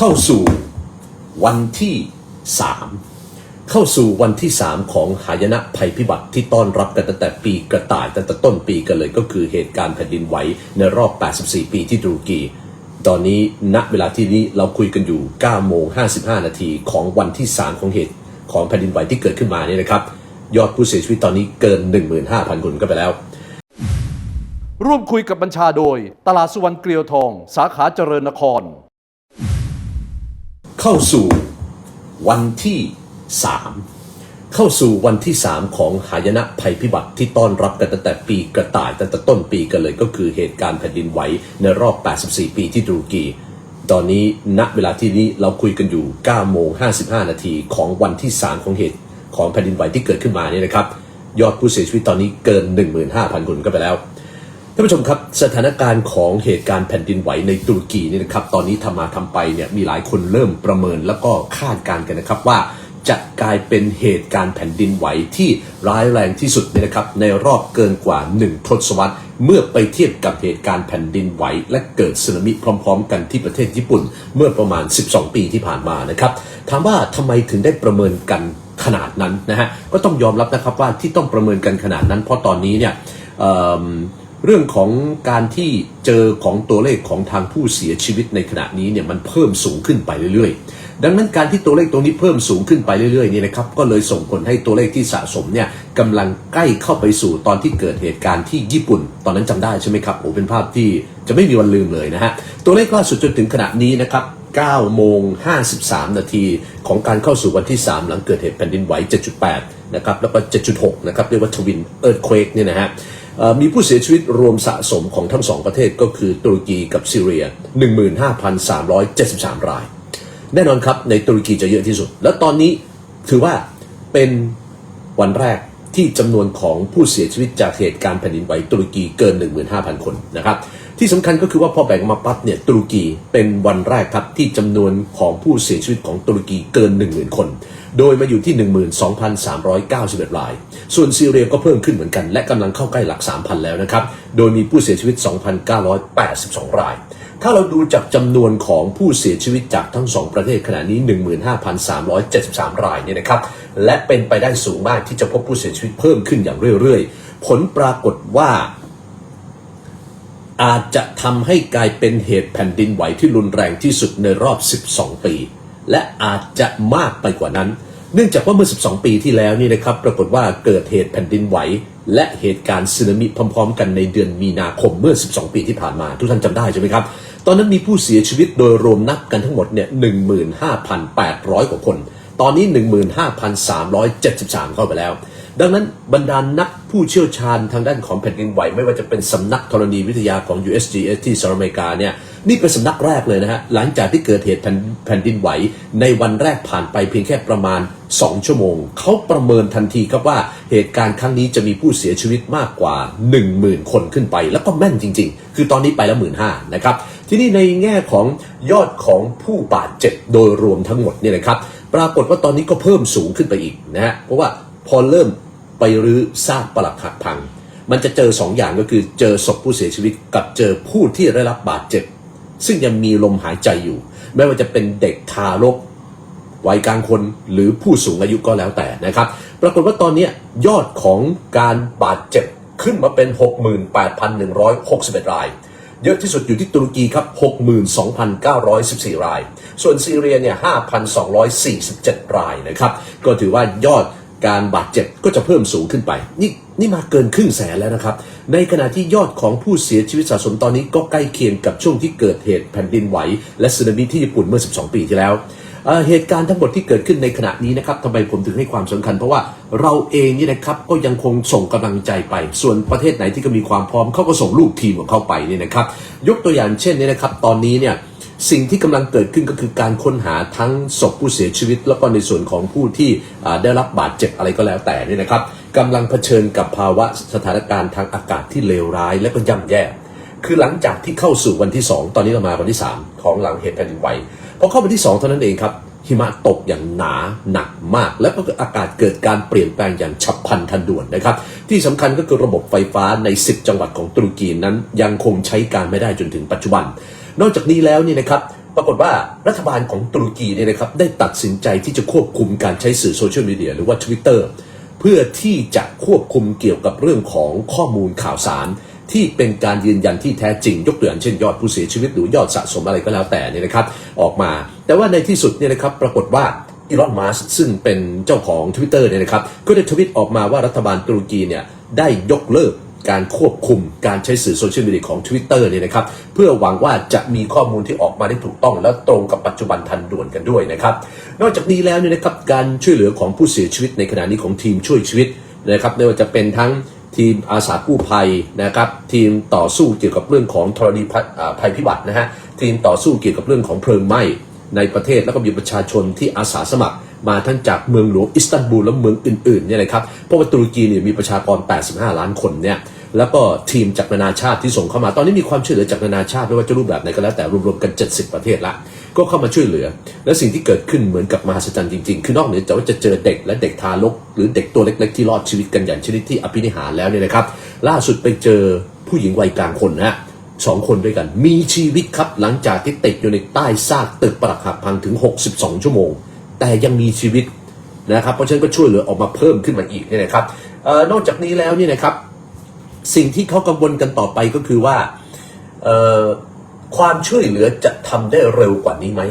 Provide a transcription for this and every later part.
เข้าสู่วันที่3เข้าสู่วันที่ 3 ของหายนะภัยพิบัติที่ต้อนรับกันตั้งแต่ปีกระต่ายตั้งแต่ต้นปีกันเลยก็คือเหตุการณ์แผ่นดินไหวในรอบ 84 ปีที่ตุรกี ตอนนี้ณเวลาที่นี้เราคุยกันอยู่9โมง55 นาทีของวันที่ 3 ของเหตุของแผ่นดินไหวที่เกิดขึ้นมาเนี่ยนะครับ ยอดผู้เสียชีวิตตอนนี้เกิน 15,000 คนก็ไปแล้ว ร่วมคุยกับบัญชาโดย ตลาดสุวรรณเกลียวทอง สาขาเจริญนคร เข้าสู่วันที่3เข้าสู่วันที่3ของหายนะภัยพิบัติที่ต้อนรับกันตั้งแต่ปีกระต่ายตั้งแต่ต้นปีกันเลยก็คือเหตุการณ์แผ่นดินไหวในรอบ 84 ปีที่ตุรกี ตอนนี้ณเวลาที่นี้เราคุยกันอยู่9โมง55 นาทีของวันที่ 3 ของเหตุของแผ่นดินไหวที่เกิดขึ้นมาเนี่ยนะครับ ยอดผู้เสียชีวิตตอนนี้เกิน 15,000 คนก็ไปแล้ว ท่านผู้ชมครับสถานการณ์ของเหตุการณ์แผ่นดินไหวในตุรกีเนี่ยนะครับตอนนี้ทำมาทำไปเนี่ยมีหลายคนเริ่มประเมินแล้วก็คาดการณ์กันนะครับว่าจะกลายเป็นเหตุการณ์แผ่นดินไหวที่ร้ายแรงที่สุดเนี่ยนะครับในรอบเกินกว่า 1 ทศวรรษ เมื่อไปเทียบกับเหตุการณ์แผ่นดินไหว และเกิดสึนามิพร้อม ๆ กันที่ประเทศญี่ปุ่น เมื่อประมาณ 12 ปีที่ผ่านมานะครับถามว่าทำไมถึงได้ประเมินกันขนาดนั้นนะฮะก็ต้องยอมรับนะครับว่าที่ต้องประเมินกันขนาดนั้น เพราะตอนนี้เนี่ย เรื่องของการที่เจอของตัวเลขของทางผู้เสียชีวิตในขณะนี้เนี่ยมันเพิ่มสูงขึ้นไปเรื่อยๆ ดังนั้นการที่ตัวเลขตรงนี้เพิ่มสูงขึ้นไปเรื่อยๆนี่นะครับก็เลยส่งผลให้ตัวเลขที่สะสมเนี่ยกำลังใกล้เข้าไปสู่ตอนที่เกิดเหตุการณ์ที่ญี่ปุ่น ตอนนั้นจำได้ใช่ไหมครับโอ้เป็นภาพที่จะไม่มีวันลืมเลยนะฮะตัวเลขล่าสุดจนถึงขณะนี้นะครับ9โมง53 นาทีของการเข้าสู่วันที่ 3 หลังเกิดเหตุแผ่นดินไหว 7.8 นะครับ แล้วก็ 7.6 นะครับเรียกว่าทวินเอิร์ธเควกเนี่ยนะฮะ มีผู้เสียชีวิตรวมสะสมของทั้งสองประเทศก็คือตุรกีกับซีเรีย 15,373 ราย แน่นอนครับในตุรกีจะเยอะที่สุด แล้วตอนนี้ถือว่าเป็นวันแรกที่จำนวนของผู้เสียชีวิตจากเหตุการณ์แผ่นดินไหวตุรกีเกิน 15,000 คนนะครับที่สำคัญก็คือว่าพอแบ่งมาปั๊บเนี่ยตุรกีเป็นวันแรกครับที่จำนวนของผู้เสียชีวิตของตุรกีเกิน 10,000 คน โดยมาอยู่ที่ 12,391 ราย ส่วนซีเรียก็เพิ่มขึ้นเหมือนกัน และกำลังเข้าใกล้หลัก 3,000 แล้วนะครับ โดยมีผู้เสียชีวิต 2,982 ราย ถ้าเราดูจากจำนวนของผู้เสียชีวิตจากทั้งสองประเทศขณะนี้ 15,373 รายเนี่ยนะครับ และเป็นไปได้สูงมากที่จะพบผู้เสียชีวิตเพิ่มขึ้นอย่างเรื่อยๆ ผลปรากฏว่าอาจจะทำให้กลายเป็นเหตุแผ่นดินไหวที่รุนแรงที่สุดในรอบ 12 ปี และอาจจะมากไปกว่านั้น เนื่องจากว่าเมื่อ 12 ปีที่แล้วนี่นะครับ ปรากฏว่าเกิดเหตุแผ่นดินไหว และเหตุการณ์สึนามิพร้อมๆ กันในเดือนมีนาคมเมื่อ 12 ปีที่ผ่านมา ทุกท่านจำได้ใช่ไหมครับ ตอนนั้นมีผู้เสียชีวิตโดยรวมนับกันทั้งหมดเนี่ย15,800 กว่าคน ตอนนี้ 15,373 เข้าไปแล้ว ดังนั้นบรรดานัก ผู้เชี่ยวชาญทางด้านของแผ่นดินไหว ไม่ว่าจะเป็นสำนักธรณีวิทยาของ USGS ที่สหรัฐอเมริกาเนี่ยนี่เป็นสำนักแรกเลยนะฮะหลังจากที่เกิดเหตุแผ่นแผ่นดินไหว ในวันแรกผ่านไปเพียงแค่ประมาณ 2 ชั่วโมง เขาประเมินทันทีครับว่าเหตุการณ์ครั้งนี้จะมีผู้เสียชีวิตมากกว่า 10,000 คนขึ้นไป แล้วก็แม่นจริง ๆ คือตอนนี้ไปแล้ว1 5ื่นห้านะครับทีนี้ในแง่ของยอดของผู้บาดเจ็บโดยรวมทั้งหมดเนี่ยนะครับปรากฏว่าตอนนี้ก็เพิ่มสูงขึ้นไปอีกนะฮะเพราะว่าพอเริ่ม ไปรื้อซากปลักหักพัง มันจะเจอสองอย่างก็คือเจอศพผู้เสียชีวิตกับเจอผู้ที่ได้รับบาดเจ็บ ซึ่งยังมีลมหายใจอยู่ ไม่ว่าจะเป็นเด็กทารกวัยกลางคนหรือผู้สูงอายุก็แล้วแต่นะครับ ปรากฏว่าตอนนี้ยอดของการบาดเจ็บขึ้นมาเป็น 68,161 ราย เยอะที่สุดอยู่ที่ตุรกีครับ 62,914 ราย ส่วนซีเรียเนี่ย 5,247 รายนะครับ ก็ถือว่ายอด การบาดเจ็บก็จะเพิ่มสูงขึ้นไป นี่นี่มาเกินครึ่งแสนแล้วนะครับ ในขณะที่ยอดของผู้เสียชีวิตสะสมตอนนี้ก็ใกล้เคียงกับช่วงที่เกิดเหตุแผ่นดินไหว และสึนามิที่ญี่ปุ่นเมื่อ 12 ปีที่แล้วเเหตุการณ์ทั้งหมดที่เกิดขึ้นในขณะนี้นะครับทำไมผมถึงให้ความสำคัญ เพราะว่าเราเองนี่นะครับก็ยังคงส่งกำลังใจไป ส่วนประเทศไหนที่ก็มีความพร้อมเขาก็ส่งลูกทีมของเขาไปเนี่ยนะครับ ยกตัวอย่างเช่นนี่นะครับ ตอนนี้เนี่ย สิ่งที่กำลังเกิดขึ้นก็คือการค้นหาทั้งศพผู้เสียชีวิต แล้วก็ในส่วนของผู้ที่ได้รับบาดเจ็บอะไรก็แล้วแต่นี่นะครับกำลังเผชิญกับภาวะสถานการณ์ทางอากาศที่เลวร้ายและก็ย่ำแย่ คือหลังจากที่เข้าสู่วันที่ 2 ตอนนี้เรามาวันที่ 3 ของหลังเหตุแผ่นดินไหวพอเข้าวันที่ 2 เท่านั้นเองครับหิมะตกอย่างหนาหนักมาก และก็อากาศเกิดการเปลี่ยนแปลงอย่างฉับพลันทันด่วนนะครับ ที่สำคัญก็คือระบบไฟฟ้าใน 10 จังหวัดของตุรกีนั้น ยังคงใช้การไม่ได้จนถึงปัจจุบัน นอกจากนี้แล้วนี่นะครับปรากฏว่ารัฐบาลของตุรกีเนี่ยนะครับได้ตัดสินใจที่จะควบคุมการใช้สื่อโซเชียลมีเดียหรือว่า Twitter เพื่อที่จะควบคุมเกี่ยวกับเรื่องของข้อมูลข่าวสาร ที่เป็นการยืนยันที่แท้จริงยกตัวอย่างเช่นยอดผู้เสียชีวิตหรือยอดสะสมอะไรก็แล้วแต่เนี่ยนะครับออกมา แต่ว่าในที่สุดเนี่ยนะครับปรากฏว่าอีลอนมัสซึ่งเป็นเจ้าของ Twitter เนี่ยนะครับก็ได้ทวิตออกมาว่ารัฐบาลตุรกีเนี่ยได้ยกเลิก การควบคุมการใช้สื่อโซเชียลมีเดียของ Twitter เนี่ยนะครับเพื่อหวังว่าจะมีข้อมูลที่ออกมาได้ถูกต้อง และตรงกับปัจจุบันทันด่วนกันด้วยนะครับนอกจากนี้แล้วเนี่ยนะครับการช่วยเหลือของผู้เสียชีวิตในขณะนี้ของทีมช่วยชีวิตนะครับไม่ว่าจะเป็นทั้งทีมอาสากู้ภัยนะครับทีมต่อสู้เกี่ยวกับเรื่องของธรณีภัยอ่าภัยพิบัตินะฮะทีมต่อสู้เกี่ยวกับเรื่องของเพลิงไหม้ในประเทศแล้วก็มีประชาชนที่อาสาสมัคร มาทั้งจากเมืองหลวงอิสตันบูลและเมืองอื่นๆเนี่ยนะครับเพราะว่าตุรกีเนี่ยมีประชากร 85 ล้านคนเนี่ยแล้วก็ทีมจากนานาชาติที่ส่งเข้ามา ตอนนี้มีความช่วยเหลือจากนานาชาติไม่ว่าจะรูปแบบไหนก็แล้วแต่รวมๆกัน 70 ประเทศละ ก็เข้ามาช่วยเหลือ และสิ่งที่เกิดขึ้นเหมือนกับมหัศจรรย์จริงๆ คือนอกเหนือจากว่าจะเจอเด็กและเด็กทารก หรือเด็กตัวเล็ก ๆ ที่รอดชีวิตกันอย่างชนิดที่อภินิหารแล้วเนี่ยนะครับ ล่าสุดไปเจอผู้หญิงวัยกลางคนนะสองคนด้วยกัน มีชีวิตครับหลังจากที่ติดอยู่ในใต้ซากตึกปรักหักพังถึง 62 ชั่วโมง แต่ยังมีชีวิตนะครับ เพราะฉะนั้นก็ช่วยเหลือออกมาเพิ่มขึ้นมาอีกเนี่ยนะครับออนอกจากนี้แล้วเนี่ยนะครับ สิ่งที่เขากังวลกันต่อไปก็คือว่าออความช่วยเหลือจะทำได้เร็วกว่านี้ไหม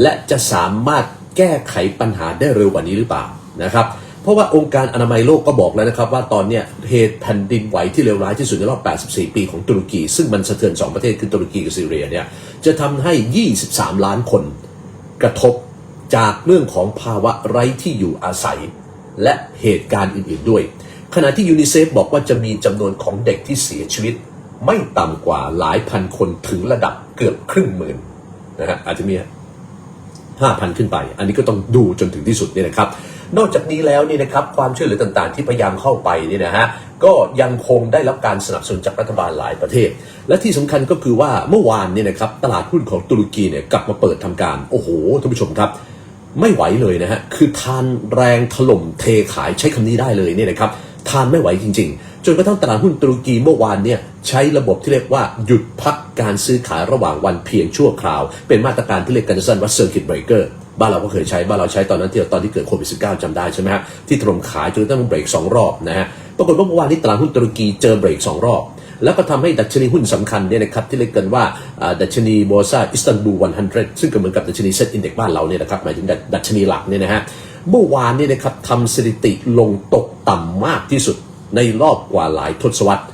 และจะสามารถแก้ไขปัญหาได้เร็วกว่านี้หรือเปล่านะครับเพราะว่าองค์การอนามัยโลกก็บอกแล้วนะครับ ว่าตอนนี้เหตุแผ่นดินไหวที่เลวร้ายที่สุดในรอบ 84 ปีของตุรกี ซึ่งมันสะเทือน 2 ประเทศคือตุรกีกับซีเรียเนี่ยจะทำให้ 23 ล้านคนกระทบ จากเรื่องของภาวะไร้ที่อยู่อาศัย และเหตุการณ์อื่นๆด้วย ขณะที่ยูนิเซฟบอกว่าจะมีจำนวนของเด็กที่เสียชีวิต ไม่ต่ำกว่าหลายพันคนถึงระดับเกือบครึ่งหมื่นนะฮะอาจจะมี5,000ขึ้นไป อันนี้ก็ต้องดูจนถึงที่สุดนี่นะครับ นอกจากนี้แล้วนี่นะครับความช่วยเหลือต่างๆ ที่พยายามเข้าไปนี่นะฮะก็ยังคงได้รับการสนับสนุนจากรัฐบาลหลายประเทศ และที่สำคัญก็คือว่าเมื่อวานนี่นะครับตลาดหุ้นของตุรกีเนี่ยกลับมาเปิดทำการ โอ้โหท่านผู้ชมครับ ไม่ไหวเลยนะฮะ คือทานแรงถล่มเทขายใช้คำนี้ได้เลยเนี่ยนะครับ ทานไม่ไหวจริง ๆ จนกระทั่งตลาดหุ้นตุรกีเมื่อวานเนี่ยใช้ระบบที่เรียกว่าหยุดพักการซื้อขายระหว่างวันเพียงชั่วคราว เป็นมาตรการที่เรียกกันสั้นว่า circuit breaker บ้านเราก็เคยใช้ บ้านเราใช้ตอนนั้นที่ตอนที่เกิดโควิด -19 จำได้ใช่ไหมฮะที่ถล่มขายจนกระทั่งเบรกสองรอบนะฮะ ปรากฏว่าเมื่อวานนี้ตลาดหุ้นตุรกีเจอเบรกสองรอบ แล้วก็ทำให้ดัชนีหุ้นสำคัญเนี่ยนะครับที่เรียกกันว่าดัชนีบอร์ซาอิสตันบูล100 ซึ่งก็เหมือนกับดัชนีเซ็ตอินเด็กซ์บ้านเราเนี่ยนะครับหมายถึงดัชนีหลักเนี่ยนะฮะเมื่อวานเนี่ยนะครับทำสถิติลงตกต่ำมากที่สุดในรอบกว่าหลายทศวรรษ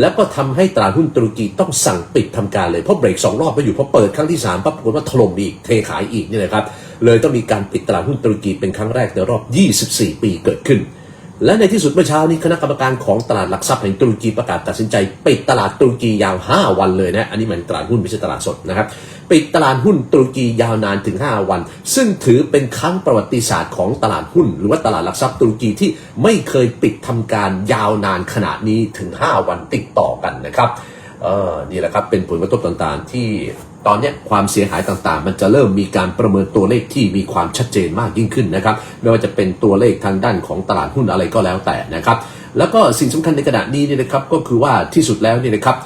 แล้วก็ทำให้ตลาดหุ้นตุรกีต้องสั่งปิดทำการเลย เพราะเบรกสองรอบไปอยู่พอเปิดครั้งที่3ปั๊บปรากฏว่าถล่มอีกเทขายอีกเนี่ยนะครับเลยต้องมีการปิดตลาดหุ้นตุรกีเป็นครั้งแรกในรอบ 24 ปีเกิดขึ้น และในที่สุดเมื่อเช้านี้คณะกรรมการของตลาดหลักทรัพย์แห่งตุรกีประกาศตัดสินใจ ปิดตลาดตุรกียาว 5 วันเลยนะอันนี้มันตลาดหุ้นไม่ใช่ตลาดสดนะครับปิดตลาดหุ้นตุรกียาวนานถึง 5 วัน ซึ่งถือเป็นครั้งประวัติศาสตร์ของตลาดหุ้น หรือว่าตลาดหลักทรัพย์ตุรกีที่ไม่เคยปิดทำการยาวนานขนาดนี้ถึง 5 วันติดต่อกันนะครับเออนี่แหละครับเป็นผลกระทบต่างๆที่ ตอนนี้ความเสียหายต่างๆ มันจะเริ่มมีการประเมินตัวเลขที่มีความชัดเจนมากยิ่งขึ้นนะครับไม่ว่าจะเป็นตัวเลขทางด้านของตลาดหุ้นอะไรก็แล้วแต่นะครับ แล้วก็สิ่งสำคัญในขณะนี้เนี่ยนะครับก็คือว่าที่สุดแล้วเนี่ยนะครับ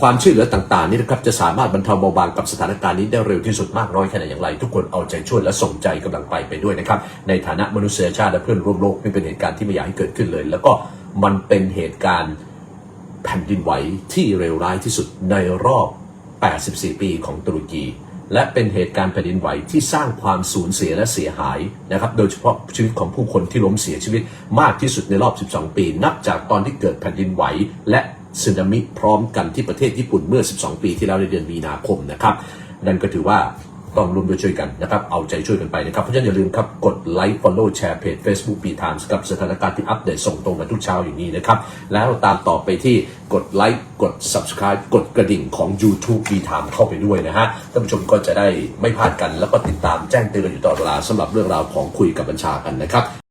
ความช่วยเหลือต่างๆนี่นะครับจะสามารถบรรเทาเบาบางกับสถานการณ์นี้ได้เร็วที่สุดมากน้อยแค่ไหนอย่างไร ทุกคนเอาใจช่วยและส่งใจกำลังไปไปด้วยนะครับในฐานะมนุษยชาติและเพื่อนร่วมโลกนี่เป็นเหตุการณ์ที่ไม่อยากให้เกิดขึ้นเลย แล้วก็มันเป็นเหตุการณ์แผ่นดินไหวที่เลวร้ายที่สุดในรอบ 84 ปีของตุรกี และเป็นเหตุการณ์แผ่นดินไหวที่สร้างความสูญเสียและเสียหายนะครับ โดยเฉพาะชีวิตของผู้คนที่ล้มเสียชีวิตมากที่สุดในรอบ 12 ปี นับจากตอนที่เกิดแผ่นดินไหวและสึนามิพร้อมกันที่ประเทศญี่ปุ่นเมื่อ 12 ปีที่แล้วในเดือนมีนาคมนะครับนั่นก็ถือว่า ต้องร่วมด้วยช่วยกันนะครับ เอาใจช่วยกันไปนะครับ เพราะฉะนั้นอย่าลืมครับ กดไลค์ follow แชร์เพจ Facebook B Times กับสถานการณ์ที่อัปเดตส่งตรงมาทุกเช้าอย่างนี้นะครับ แล้วตามต่อไปที่กดไลค์กด subscribe กดกระดิ่งของ YouTube B Times เข้าไปด้วยนะฮะท่านผู้ชมก็จะได้ไม่พลาดกันแล้วก็ติดตามแจ้งเตือนอยู่ตลอดเวลาสำหรับเรื่องราวของคุยกับบัญชากันนะครับ